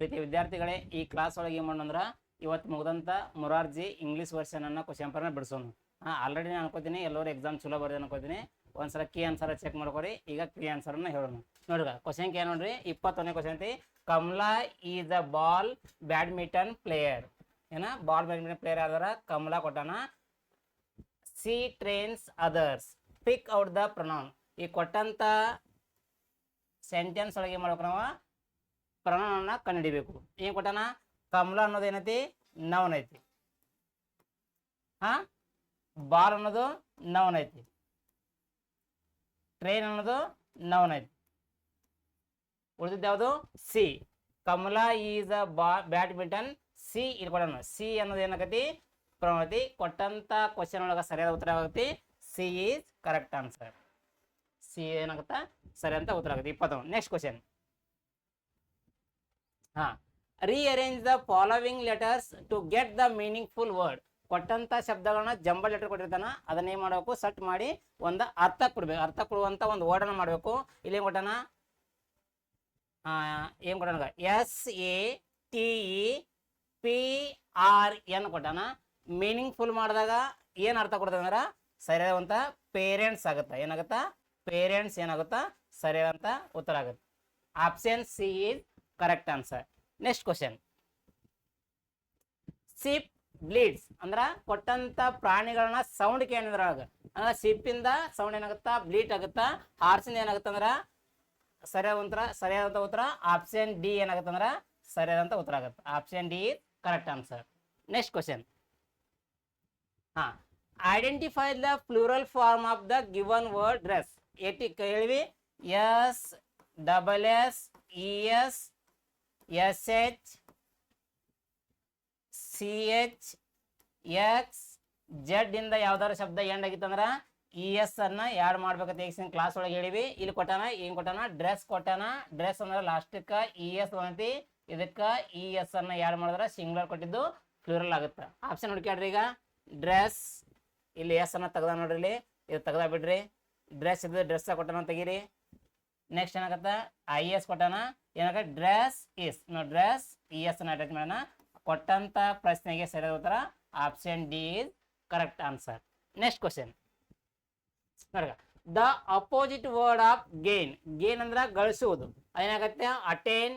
ಪ್ರೀತಿ ವಿದ್ಯಾರ್ಥಿಗಳೇ, ಈ ಕ್ಲಾಸ್ ಒಳಗೆ ಏನು ಮಾಡೋಣ ಇವತ್ತು ಮುಗ್ದಂಥ ಮುರಾರ್ಜಿ ಇಂಗ್ಲೀಷ್ ವರ್ಷನ್ ಅನ್ನ ಕ್ವಶನ್ ಪೇಪರ್ನ ಬಿಡಿಸೋಣ ಹಾಂ ಆಲ್ರೆಡಿ ನಾನು ಅನ್ಕೋತೀನಿ, ಎಲ್ಲರೂ ಎಕ್ಸಾಮ್ ಚಲೋ ಬರ್ದೆ ಅನ್ಕೋತೀನಿ. ಒಂದ್ಸಲ ಕೀ ಆನ್ಸರ್ ಚೆಕ್ ಮಾಡ್ಕೊರಿ, ಈಗ ಕೀ ಆನ್ಸರ್ನ ಹೇಳೋಣ. ನೋಡ್ರಿ ಕ್ವಶನ್ ಏನು ನೋಡ್ರಿ, ಇಪ್ಪತ್ತೊಂದನೇ ಕ್ವಶನ್ ಐತಿ. Kamala is a ball badminton player ಏನ? ಬಾಲ್ ಬ್ಯಾಡ್ಮಿಂಟನ್ ಪ್ಲೇಯರ್ ಆದ್ರ ಕಮಲಾ ಕೊಟ್ಟಾನ. She trains others pick out the pronoun ಈ ಕೊಟ್ಟಂತ ಸೆಂಟೆನ್ಸ್ ಒಳಗೆ ಮಾಡ್ಬೇಕು ನಾವು? ಪ್ರೊನೌನ್ನ ಕಂಡುಹಿಡಿಬೇಕು ಏನು ಕೊಟ್ಟಾನ? ಕಮಲ ಅನ್ನೋದು ಏನೈತಿ? ನವನೈತಿ. ಹಾ? ಬಾಲ್ ಅನ್ನೋದು ನವನೈತಿ. ಟ್ರೈನ್ ಅನ್ನೋದು ನವನೈತಿ. ಉಳಿದಿದ್ದು ಯಾವುದು? ಸಿ. ಕಮಲಾ ಈಸ್ ಅ ಬಾ, ಬ್ಯಾಡ್ಮಿಂಟನ್. ಸಿ ಇಲ್ಲಿ ಕೊಡೋಣ ಸಿ ಅನ್ನೋದು ಏನಾಗತಿ? ಪ್ರಮಾಣತಿ ಕೊಟ್ಟಂತ ಕ್ವಶನ್ ಒಳಗೆ ಸರಿಯಾದ ಉತ್ತರ ಆಗತಿ C is correct answer. C ಏನಾಗುತ್ತಾ? ಸರಿ ಅಂತ ಉತ್ತರ ಆಗುತ್ತೆ. ಇಪ್ಪತ್ತೊಂದು. ನೆಕ್ಸ್ಟ್ ಕ್ವಶನ್ ಹಾ. Rearrange the following letters to get the meaningful word ಕೊಟ್ಟಂತ ಶಬ್ದಗಳನ್ನ ಜಂಬಲ್ ಲೆಟರ್ ಕೊಟ್ಟಿರ್ತಾನ, ಅದನ್ನ ಏನ್ ಮಾಡಬೇಕು? ಸಟ್ ಮಾಡಿ ಒಂದು ಅರ್ಥ ಕೊಡ್ಬೇಕು. ಅರ್ಥ ಕೊಡುವಂತ ಒಂದು ವರ್ಡನ್ನ ಮಾಡಬೇಕು. ಇಲ್ಲಿ ಕೊಟ್ಟಾನ? ಏನ್ ಕೊಟ್ಟಾನ S A T E P R N ಕೊಟ್ಟಾನ. ಮೀನಿಂಗ್ಫುಲ್ ಮಾಡಿದಾಗ ಏನು ಅರ್ಥ ಕೊಡ್ತದಂದ್ರ ಸರಿಯಾದಂತ ಪೇರೆಂಟ್ಸ್ ಆಗುತ್ತಾ? ಏನಾಗುತ್ತಾ? ಪೇರೆಂಟ್ಸ್ ಏನಾಗುತ್ತಾ? ಸರಿಯಾದಂತ ಉತ್ತರ ಆಗುತ್ತೆ? Option C is correct answer next question sheep bleats ಅಂದ್ರ ಕೊಟ್ಟಂತ ಪ್ರಾಣಿಗಳನ್ನ ಸೌಂಡ್ ಕೇಳಿದ್ರ ಅಂದ್ರೆ ಸಿಪ್ಪಿಂದ ಸೌಂಡ್ ಏನಾಗುತ್ತಾ? ಬ್ಲೀಟ್ ಆಗುತ್ತಾ? ಹಾರ್ಸಿಂದ ಏನಾಗುತ್ತೆ ಸರಿಯಾದ ಉತ್ತರ ಸರಿಯಾದಂತ ಉತ್ತರ ಆಪ್ಷನ್ ಡಿ ಏನಾಗುತ್ತೆ ಅಂದ್ರ ಸರಿಯಾದಂತ ಉತ್ತರ ಆಗುತ್ತೆ. Option D correct answer next question ಹಾ. Identify the plural form of the given word dress eighty ಕೇಳಿವಿ S double S E S S H C H X Z ಇಂದ ಯಾವ್ದಾದ್ರು ಶಬ್ದ ಎಂಡ್ ಆಗಿತ್ತಂದ್ರ ಇ ಎಸ್ ಅನ್ನ ಯಾಡ್ ಮಾಡ್ಬೇಕಂತ ಈಗ ಕ್ಲಾಸ್ ಒಳಗೆ ಹೇಳಿವಿ. ಇಲ್ಲಿ ಕೊಟ್ಟಾನ ಏನ್ ಕೊಟ್ಟಾನ ಡ್ರೆಸ್ ಕೊಟ್ಟಾನ. ಡ್ರೆಸ್ ಅಂದ್ರೆ ಲಾಸ್ಟಕ್ಕ ಇ ಎಸ್ ಬಂದೈತಿ ಇದಕ್ಕ ಇ ಎಸ್ ಅನ್ನ ಯಾಡ್ ಮಾಡಿದ್ರ ಸಿಂಗ್ಲರ್ ಕೊಟ್ಟಿದ್ದು ಫ್ಲೂರಲ್ ಆಗುತ್ತೆ. ಆಪ್ಷನ್ ಹುಡ್ಕ್ಯಾಡ್ರಿ ಈಗ. ಡ್ರೆಸ್ ಇಲ್ಲಿ ಎಸ್ ಅನ್ನ ತೆಗ್ದ ನೋಡ್ರಿ ಇಲ್ಲಿ. ಇದು ತೆಗ್ದ ಬಿಡ್ರಿ. ಡ್ರೆಸ್ ಇದು ಡ್ರೆಸ್ ಕೊಟ್ಟಾನ ತೆಗೀರಿ. ನೆಕ್ಸ್ಟ್ ಏನಾಗತ್ತ? ಐ ಎಸ್ ಕೊಟ್ಟಾನ? ಏನಾಗ dress is no dress E S ಅನ್ನ ಅಟ್ಯಾಚ್ ಮಾಡೋಣ ಕೊಟ್ಟಂತ ಪ್ರಶ್ನೆಗೆ ಸರಿಯಾದ ಉತ್ತರ option D is correct answer next question ನೋಡ್ಗ the opposite word of gain gain ಅಂದ್ರ ಗಳಿಸುವುದು. ಏನಾಗತ್ತೆ ಅಟೇನ್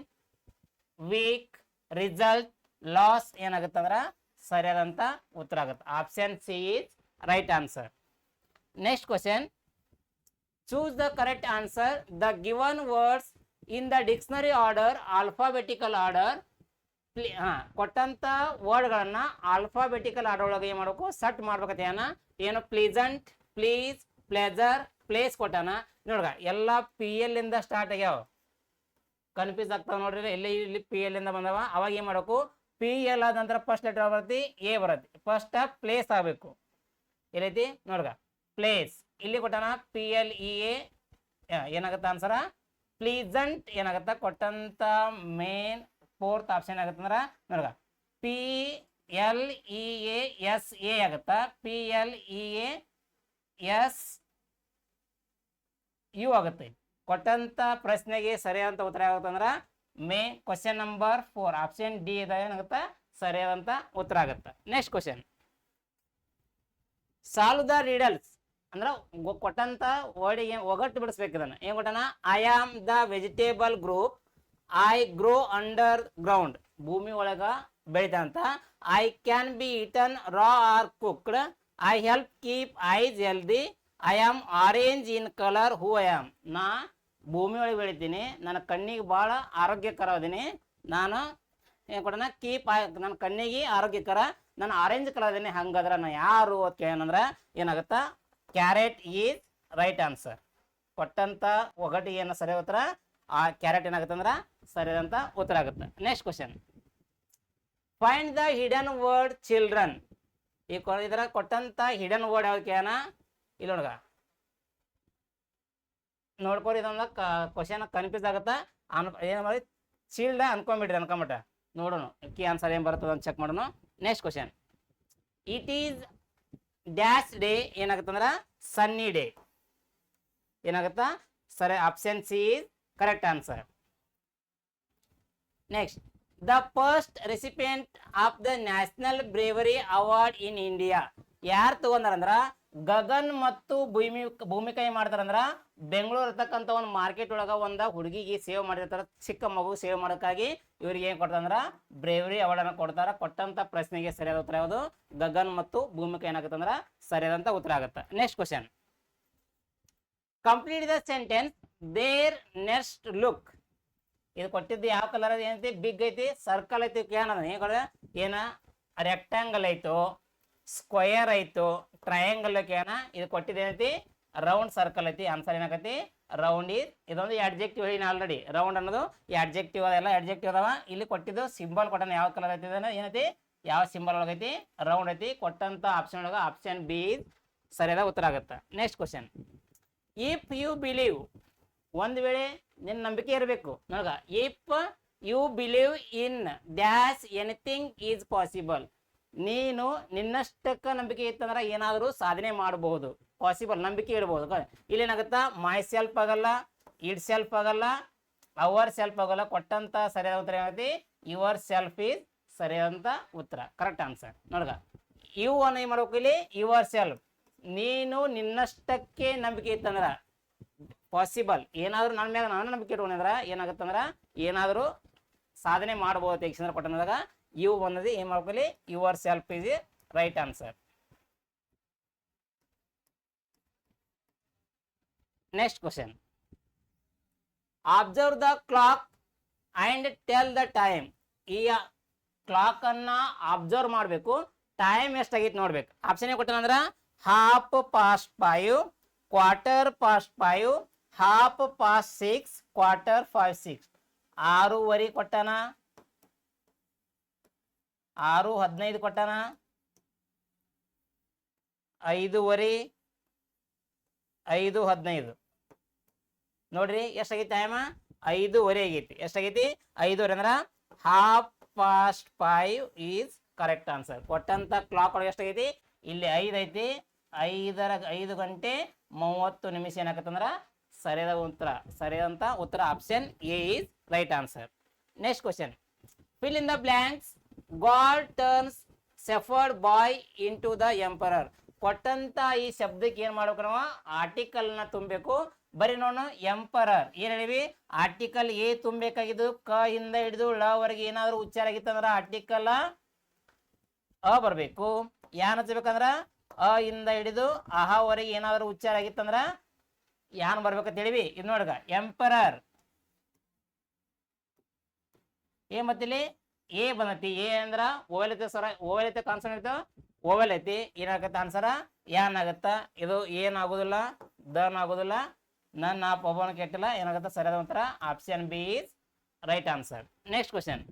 ವೀಕ್ ರಿಸಲ್ಟ್ ಲಾಸ್ ಏನಾಗುತ್ತೆ ಅಂದ್ರ ಸರಿಯಾದಂತ ಉತ್ತರ ಆಗುತ್ತೆ. Option C is right answer next question choose the correct answer the given words in the dictionary order alphabetical order ಹಾ, ಕೊಟ್ಟಂತ ವರ್ಡ್ಗಳನ್ನ ಆಲ್ಫಾಬೆಟಿಕಲ್ ಆರ್ಡರ್ ಒಳಗೆ ಏನ್ ಮಾಡಬೇಕು? ಸಟ್ ಮಾಡ್ಬೇಕಂತ ಏನ? ಪ್ಲೀಸಂಟ್ ಪ್ಲೀಸ್ ಪ್ಲೇಜರ್ ಪ್ಲೇಸ್ ಕೊಟ್ಟಾನ? ನೋಡ್ಗ, ಎಲ್ಲ ಪಿ ಎಲ್ ಇಂದ ಸ್ಟಾರ್ಟ್ ಆಗ್ಯಾವ. ಕನ್ಫ್ಯೂಸ್ ಆಗ್ತಾವ ನೋಡ್ರಿ, ಇಲ್ಲಿ ಇಲ್ಲಿ ಪಿ ಎಲ್ ಇಂದ ಬಂದವ. ಅವಾಗ ಏನ್ ಮಾಡಬೇಕು? ಪಿ ಎಲ್ ಆದ ನಂತರ ಫಸ್ಟ್ ಲೆಟರ್ ಬರುತ್ತೆ ಎ ಬರತಿ ಫಸ್ಟ್ ಪ್ಲೇಸ್ ಆಗಬೇಕು. ಎಲ್ಲೈತಿ ನೋಡ್ಗ ಪ್ಲೇಸ್ ಇಲ್ಲಿ ಕೊಟ್ಟಾನ ಪಿ ಎಲ್ ಇ ಎ ಏನಾಗತ್ತ ಆನ್ಸರ ಪ್ಲೀಸಂಟ್ ಏನಾಗತ್ತ? ಕೊಟ್ಟಂತ ಮೇನ್ ಫೋರ್ತ್ ಆಪ್ಷನ್ ಆಗತ್ತೆ ಅಂದ್ರ P L E S A ಆಗತ್ತ. P L E A S U ಆಗುತ್ತೆ. ಕೊಟ್ಟಂತ ಪ್ರಶ್ನೆಗೆ ಸರಿಯಾದಂತ ಉತ್ತರ ಆಗುತ್ತೆ May question number four option D ಇದ ಏನಾಗುತ್ತೆ? ಸರಿಯಾದಂತ ಉತ್ತರ ಆಗುತ್ತೆ. Next question solve the riddles ಅಂದ್ರ ಕೊಟ್ಟಂತ ವರ್ಡಿಗೆ ಒಗಟ್ಟು ಬಿಡಿಸ್ಬೇಕು ಇದನ್ನ. ಏನ್ ಕೊಟ್ಟಾನ? I am the vegetable group I grow underground ಭೂಮಿ ಒಳಗ ಬೆಳಿತಂತ I can be eaten raw or cooked I help keep eyes healthy I am orange in colour who I am ನಾ ಭೂಮಿ ಒಳಗೆ ಬೆಳಿತೀನಿ. ನನ್ನ ಕಣ್ಣಿಗೆ ಭಾಳ ಆರೋಗ್ಯಕರ ಅದೀನಿ ನಾನು ಏನ್ ಕೊಡೋಣ ಕೀಪ್ ನನ್ನ ಕಣ್ಣಿಗೆ ಆರೋಗ್ಯಕರ. ನಾನು ಆರೆಂಜ್ ಕಲರ್ ಅದೀನಿ. ಹಂಗಾದ್ರೆ ನಾ ಯಾರು ಅಂತ ಏನಂದ್ರೆ ಏನಾಗುತ್ತಾ? Carrot is right answer. ಕೊಟ್ಟಂತ ಒಗಟಿಗೆ ಏನು ಸರಿ ಉತ್ತರ, ಆ ಕ್ಯಾರೆಟ್ ಏನಾಗುತ್ತೆ ಅಂದ್ರೆ ಸರಿಯಾದಂತ ಉತ್ತರ ಆಗುತ್ತೆ. Next question find the hidden word children ಈ ಇದರ ಕೊಟ್ಟಂತ ಹಿಡನ್ ವರ್ಡ್ ಯಾವ್ದು ಕೇಳೋಣ? ಇಲ್ಲಿ ನೋಡ್ಗ. ನೋಡ್ಕೊರಿ ಇದೊಂದು ಕ್ವಶನ್ ಕನ್ಫ್ಯೂಸ್ ಆಗುತ್ತಾ? ಅನ್, ಏನು ಮಾಡಿ? ಚೀಲ್ಡ ಅನ್ಕೊಂಬಿಡ್ರಿ ಅನ್ಕೊಂಬಿಟ್ಟ ನೋಡೋಣ, ಕಿ ಆನ್ಸರ್ ಏನು ಬರ್ತದೆ ಅಂತ ಚೆಕ್ ಮಾಡೋಣ. Next question it is dash day ಏನಾಗತ್ತಂದ್ರ sunny day ಏನಾಗುತ್ತಾ? ಸರಿ option C is correct answer next the first recipient of the national bravery award in India ಯಾರು ತಗೊಂಡಾರಂದ್ರ? ಗಗನ್ ಮತ್ತು ಭೂಮಿ, ಭೂಮಿಕಾ ಏನ್ ಮಾಡ್ತಾರಂದ್ರ. ಬೆಂಗಳೂರು ಇರ್ತಕ್ಕಂಥ ಒಂದು ಮಾರ್ಕೆಟ್ ಒಳಗ ಒಂದ ಹುಡುಗಿಗೆ ಸೇವ್ ಮಾಡಿರ್ತಾರ, ಚಿಕ್ಕ ಮಗು ಸೇವ್ ಮಾಡೋಕ್ಕಾಗಿ. ಇವ್ರಿಗೆ ಏನು ಕೊಡ್ತಂದ್ರೆ ಬ್ರೇವರಿ ಅವಾರ್ಡ್ ಅನ್ನ ಕೊಡ್ತಾರ. ಕೊಟ್ಟಂತ ಪ್ರಶ್ನೆಗೆ ಸರಿಯಾದ ಉತ್ತರ ಯಾವುದು? ಗಗನ್ ಮತ್ತು ಭೂಮಿಕ ಏನಾಗುತ್ತೆ ಅಂದ್ರೆ ಸರಿಯಾದಂತ ಉತ್ತರ ಆಗುತ್ತೆ. Next question complete the sentence there next look ಇದು ಕೊಟ್ಟಿದ್ದು ಯಾವ ಕಲರ್ ಏನೈತಿ? ಬಿಗ್ ಐತಿ. ಸರ್ಕಲ್ ಐತಿ. ಏನದ ಏನ್ ರೆಕ್ಟಾಂಗಲ್ ಐತು. ಸ್ಕ್ವಯರ್ ಐತು. ಟ್ರಯಾಂಗಲ್ ಏನ? ಇದು ಕೊಟ್ಟಿದ್ದು ಏನೈತಿ? ರೌಂಡ್ ಸರ್ಕಲ್ ಐತಿ ಆನ್ಸರ್ ಏನಾಗತಿ? ರೌಂಡ್ ಈಸ್ ಇದೊಂದು ಅಡ್ಜೆಕ್ಟಿವ್ ಹೇಳಿನ ಆಲ್ರೆಡಿ ರೌಂಡ್ ಅನ್ನೋದು ಈ ಅಡ್ಜೆಕ್ಟಿವ್ ಅದೆಲ್ಲ ಅಡ್ಜೆಕ್ಟಿವ್ ಅದಾವ. ಇಲ್ಲಿ ಕೊಟ್ಟಿದ್ದು ಸಿಂಬಲ್ ಕೊಟ್ಟನ ಯಾವ ಕಲರ್ ಐತಿ ಏನೈತಿ? ಯಾವ ಸಿಂಬಲ್ ಒಳಗೈತಿ ರೌಂಡ್ ಐತಿ. ಕೊಟ್ಟಂತ ಆಪ್ಷನ್ ಒಳಗೆ ಆಪ್ಷನ್ ಬಿ ಸರಿಯಾದ ಉತ್ತರ ಆಗುತ್ತೆ. Next question if you believe ಒಂದು ವೇಳೆ ನಿನ್ನ ನಂಬಿಕೆ ಇರಬೇಕು. ನೋಡ if you believe in dash anything is possible ನೀನು ನಿನ್ನಷ್ಟಕ್ಕ ನಂಬಿಕೆ ಇತ್ತಂದ್ರೆ ಏನಾದರೂ ಸಾಧನೆ ಮಾಡಬಹುದು ಪಾಸಿಬಲ್ ನಂಬಿಕೆ ಇಡಬಹುದು ಇಲ್ಲಿ ಏನಾಗುತ್ತಾ ಮೈ ಸೆಲ್ಫ್ ಆಗಲ್ಲ ಇಡ್ ಸೆಲ್ಫ್ ಆಗಲ್ಲ ಅವರ್ ಸೆಲ್ಫ್ ಆಗಲ್ಲ. ಕೊಟ್ಟಂತ ಸರಿಯಾದ ಉತ್ತರ ಏನಾಗುತ್ತೆ ಯುವರ್ ಸೆಲ್ಫ್ ಈಸ್ ಸರಿಯಾದಂತ ಉತ್ತರ. ಕರೆಕ್ಟ್ ಆನ್ಸರ್ ನೋಡ್ಗ. ಇವು ಅನ್ನ ಏನ್ ಮಾಡ್ಬೇಕು ಇಲ್ಲಿ? ಯುವರ್ ಸೆಲ್ಫ್ ನೀನು ನಿನ್ನಷ್ಟಕ್ಕೆ ನಂಬಿಕೆ ಇತ್ತಂದ್ರ ಪಾಸಿಬಲ್ ಏನಾದರೂ ನನ್ನ ಮ್ಯಾಗ ನಾನು ನಂಬಿಕೆ ಇಟ್ಕೊಂಡ್ರ ಏನಾಗುತ್ತಂದ್ರ, ಏನಾದರೂ ಸಾಧನೆ ಮಾಡ್ಬೋದು ತೆಗಿಸಿದ್ರೆ ಕೊಟ್ಟನದಾಗ ಇವು ಬಂದది ಏನ್ ಮಾಡ್ಕೊಳ್ಳಿ yourself is right answer next question observe the clock and tell the time ಈ ಕ್ಲಾಕ್ ಅನ್ನ ಅಬ್ಸರ್ವ್ ಮಾಡಬೇಕು ಟೈಮ್ ಎಷ್ಟಾಗೈತೆ ನೋಡ್ಬೇಕು. ಆಪ್ಷನ್ ಏನ್ ಕೊಟ್ಟನಂದ್ರ half past five quarter past five half past six quarter five six ಆರೂವರೆ ಕೊಟ್ಟಾನ? ಆರು, ಹದಿನೈದು ಕೊಟ್ಟಾನ? ಐದೂವರೆ, ಐದು, ಹದಿನೈದು. ನೋಡ್ರಿ, ಎಷ್ಟಾಗೈತಿ ಟೈಮ್ ಐದೂವರೆ ಆಗೈತಿ. ಎಷ್ಟಾಗೈತಿ? ಐದೂವರೆ ಅಂದ್ರ half past five is correct answer ಕೊಟ್ಟಂತ ಕ್ಲಾಕ್ ಒಳಗೆ ಎಷ್ಟಾಗೈತಿ? ಇಲ್ಲಿ ಐದು ಐತಿ. ಐದರ, ಐದು ಗಂಟೆ ಮೂವತ್ತು ನಿಮಿಷ ಏನಾಗತ್ತಂದ್ರ ಸರಿಯಾದ ಉತ್ತರ. ಸರಿಯಾದಂತ ಉತ್ತರ option A is right answer next question fill in the blanks God turns shepherd boy into the emperor. ಕೊಟ್ಟಂತ ಈ ಶಬ್ದಕ್ಕೆ ಏನ್ ಮಾಡ್ಬೇಕು ನಾವು? ಆರ್ಟಿಕಲ್ನ ತುಂಬಬೇಕು. ಬರೀ ನೋಡ ಎಂಪರರ್. ಏನ್ ಹೇಳಿವಿ? ಆರ್ಟಿಕಲ್ ಎ ತುಂಬಬೇಕಾಗಿದ್ದು ಕ ಇಂದ ಹಿಡಿದು ಳ ವರೆಗೆ ಏನಾದ್ರು ಉಚ್ಚಾರ ಆಗಿತ್ತಂದ್ರ ಆರ್ಟಿಕಲ್ ಅ ಬರ್ಬೇಕು. ಯಾನ್ ಹಚ್ಬೇಕಂದ್ರ? ಅ ಇಂದ ಹಿಡಿದು ಅಹವರೆಗೆ ಏನಾದ್ರು ಉಚ್ಚಾರ ಆಗಿತ್ತಂದ್ರ ಯಾನ್ ಬರ್ಬೇಕಂತ ಹೇಳಿವಿ? ಇದು ನೋಡ್ಗ. ಎಂಪರರ್. ಏ ಮತ್ತಿಲ್ಲಿ? ಎ ಬಂದತಿ. ಎ ಅಂದ್ರ ಓವೆಲ್ ಐತೆ ಸರ ಓವೆಲ್ ಐತೆ ಕಾನ್ಸನ್ ಐತೆ ಓವೆಲ್ ಐತಿ ಏನಾಗತ್ತ ಆನ್ಸರ ಯಾನ್ ಆಗತ್ತ? ಇದು ಏನ್ ದನ್ ಆಗೋದಿಲ್ಲ ನನ್ನ ಆ ಪವನ್ ಕೆಟ್ಟಿಲ್ಲ, ಏನಾಗತ್ತ? ಸರಿಯಾದ ಉತ್ತರ option B is right answer next question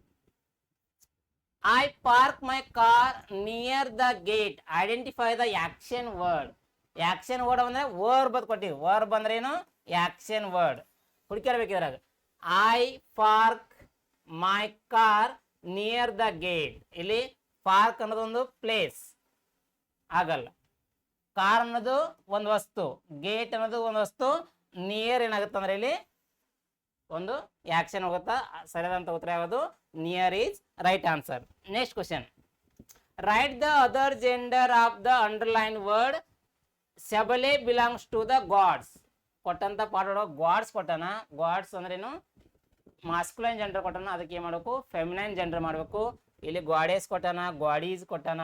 I park my car near the gate identify the action word action word ಅಂದ್ರೆ ವರ್ ಬದ್ ಕೊಟ್ಟಿವಿ. ವರ್ ಬಂದ್ರೆ ಏನು? ಆಕ್ಷನ್ ವರ್ಡ್ ಹುಡುಕಿರ್ಬೇಕು ಇದ್ರಾಗ I park my car near the gate ಇಲ್ಲಿ park ಅನ್ನೋದೊಂದು place ಆಗಲ್ಲ. ಕಾರ್ ಅನ್ನೋದು ಒಂದು ವಸ್ತು. ಗೇಟ್ ಅನ್ನೋದು ಒಂದು ವಸ್ತು. ನಿಯರ್ ಏನಾಗುತ್ತೆ ಅಂದ್ರೆ ಇಲ್ಲಿ ಒಂದು ಆಕ್ಷನ್ ಹೋಗುತ್ತಾ? ಸರಿಯಾದಂತ ಉತ್ತರ ಯಾವುದು? Near is right answer next question write the other gender of the underline word ಸೆಬಲೆ belongs to the gods ಕೊಟ್ಟಂತ ಪಾಠ ಗಾಡ್ಸ್ ಕೊಟ್ಟನ? ಗಾಡ್ಸ್ ಅಂದ್ರೇನು ಮಾಸ್ಕುಲೈನ್ ಜೆಂಡರ್ ಕೊಟ್ಟಾನ, ಅದಕ್ಕೆ ಏನ್ ಮಾಡಬೇಕು? ಫೆಮಿನೈನ್ ಜೆಂಡರ್ ಮಾಡಬೇಕು. ಇಲ್ಲಿ ಗಾಡೇಸ್ ಕೊಟ್ಟಾನ ಗಾಡೀಸ್ ಕೊಟ್ಟಾನ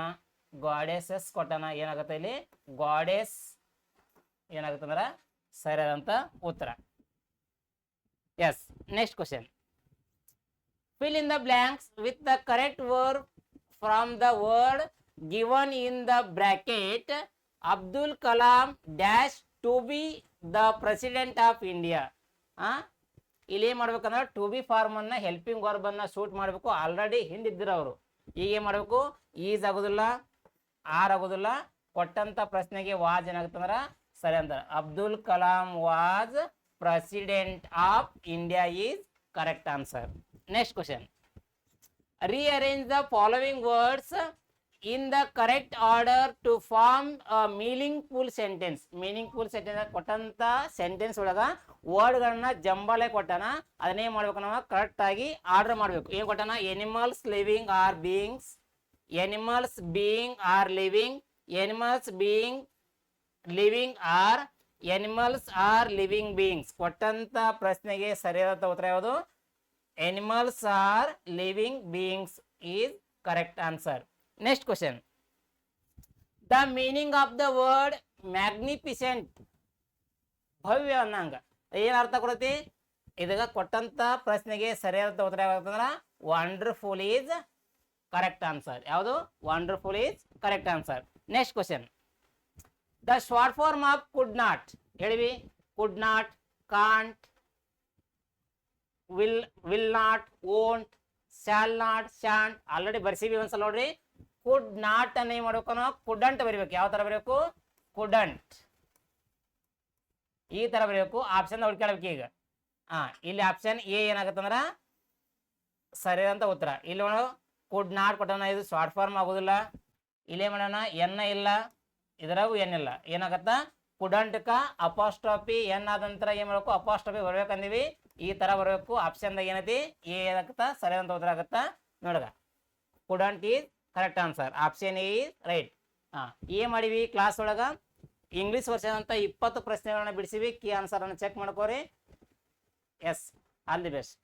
ಗಾಡೇಸಸ್ ಕೊಟ್ಟಾನ, ಏನಾಗುತ್ತೆ ಇಲ್ಲಿ? ಗಾಡೇಸ್ ಏನಾಗುತ್ತೆ ಅಂದ್ರೆ? ಸರಿಯಾದಂತ ಉತ್ತರ. S next question fill in the blanks with the correct word from the word given in the bracket Abdul Kalam dash to be the president of India ಇಲ್ಲಿ ಏನು ಮಾಡ್ಬೇಕಂದ್ರೆ ಟು ಬಿ ಫಾರ್ಮ್ ಅನ್ನ ಹೆಲ್ಪಿಂಗ್ ವರ್ಬ್ ಅನ್ನ ಶೂಟ್ ಮಾಡಬೇಕು. Already ಹಿಂದಿದ್ದರು ಅವರು. ಈಗ ಏನ್ ಮಾಡ್ಬೇಕು? ಈಸ್ ಆಗೋದಿಲ್ಲ, ಆರ್ ಆಗೋದಿಲ್ಲ, ಕೊಟ್ಟಂತ ಪ್ರಶ್ನೆಗೆ ವಾಜ್ ಏನಾಗುತ್ತಂದ್ರ? ಸರಿ ಅಂತಾರೆ Abdul Kalam was president of India is correct answer next question rearrange the following words in the correct order to form meaningful sentence. Meaningful sentence ಕೊಟ್ಟಂತ ಸೆಂಟೆನ್ಸ್ ಒಳಗ ವರ್ಡ್ಗಳನ್ನ ಜಂಬಾಲೆ ಕೊಟ್ಟಾನ, ಅದನ್ನೇ ಮಾಡ್ಬೇಕು ನಾವು? ಕರೆಕ್ಟ್ ಆಗಿ ಆರ್ಡರ್ ಮಾಡ್ಬೇಕು. ಏನ್ ಕೊಟ್ಟಾನ? Animals living are beings. Animals being are living. Animals being living are animals are living beings. ಕೊಟ್ಟಂತ ಪ್ರಶ್ನೆಗೆ ಸರಿಯಾದ ಉತ್ತರ ಯಾವುದು? Animals are living beings is correct answer. Next question the meaning of the word magnificent ಭವ್ಯ ಅನ್ನಂಗ. ಏನ್ ಅರ್ಥ ಕೊಡತಿ ಇದಾಗ ಕೊಟ್ಟಂತ ಪ್ರಶ್ನೆಗೆ ಸರಿಯಾದ ಉತ್ತರ ಯಾವ್ದಂದ್ರ ವಂಡರ್ಫುಲ್ ಈಸ್ ಕರೆಕ್ಟ್ ಆನ್ಸರ್ ಯಾವುದು? Wonderful is correct answer next question the short form of could not ಹೇಳಿವಿ? Could not can't will will not won't shall not shan't already ಬರ್ಸಿವಿ ಒಂದ್ಸಲ ನೋಡ್ರಿ. ಕುಡ್ ನಾಟ್ ಅನ್ನ ಏನ್ ಮಾಡ್ಬೇಕು ನಾವು? ಕುಡಂಟ್ ಬರಿಬೇಕು. ಯಾವ ತರ ಬರಬೇಕು? ಕುಡಂಟ್ ಈ ತರ ಬರಬೇಕು. ಆಪ್ಷನ್ ಹುಡ್ಕೊಳ್ಬೇಕು ಈಗ. ಹಾ ಇಲ್ಲಿ ಆಪ್ಷನ್ ಎ ಏನಾಗತ್ತಂದ್ರ ಸರಿಯಾದಂತ ಉತ್ತರ. ಇಲ್ಲಿ ನೋಡು. ಕುಡ್ ನಾಟ್ ಕೊಟ್ಟನ ಇದು ಶಾರ್ಟ್ ಫಾರ್ಮ್ ಆಗೋದಿಲ್ಲ. ಇಲ್ಲೇ ಮಾಡೋಣ ಎನ್ನ ಇಲ್ಲ. ಇದ್ರಾಗೂ ಎನ್ ಇಲ್ಲ. ಏನಾಗತ್ತ? ಕುಡಂಟ್ಕ ಅಪಾಸ್ಟ್ರಾಪಿ ಎನ್ ಆದ ನಂತರ ಏನ್ ಮಾಡ್ಬೇಕು? ಅಪಾಸ್ಟ್ರಾಪಿ ಬರ್ಬೇಕಂದಿವಿ. ಈ ತರ ಬರಬೇಕು. ಆಪ್ಷನ್ದಾಗ ಏನೈತಿ? ಎ ಏನಾಗತ್ತ? ಅಂತ ಉತ್ತರ ಆಗತ್ತ? ನೋಡಗ. Couldn't is correct answer option A is right ಹಾ ಏನ್ ಮಾಡಿವಿ ಕ್ಲಾಸ್ ಒಳಗ? ಇಂಗ್ಲಿಷ್ ವರ್ಷ ಅಂತ ಇಪ್ಪತ್ತು ಪ್ರಶ್ನೆಗಳನ್ನ ಬಿಡಿಸಿವಿ. ಕೀ ಆನ್ಸರ್ ಅನ್ನು check ಮಾಡ್ಕೋರಿ. Yes all the best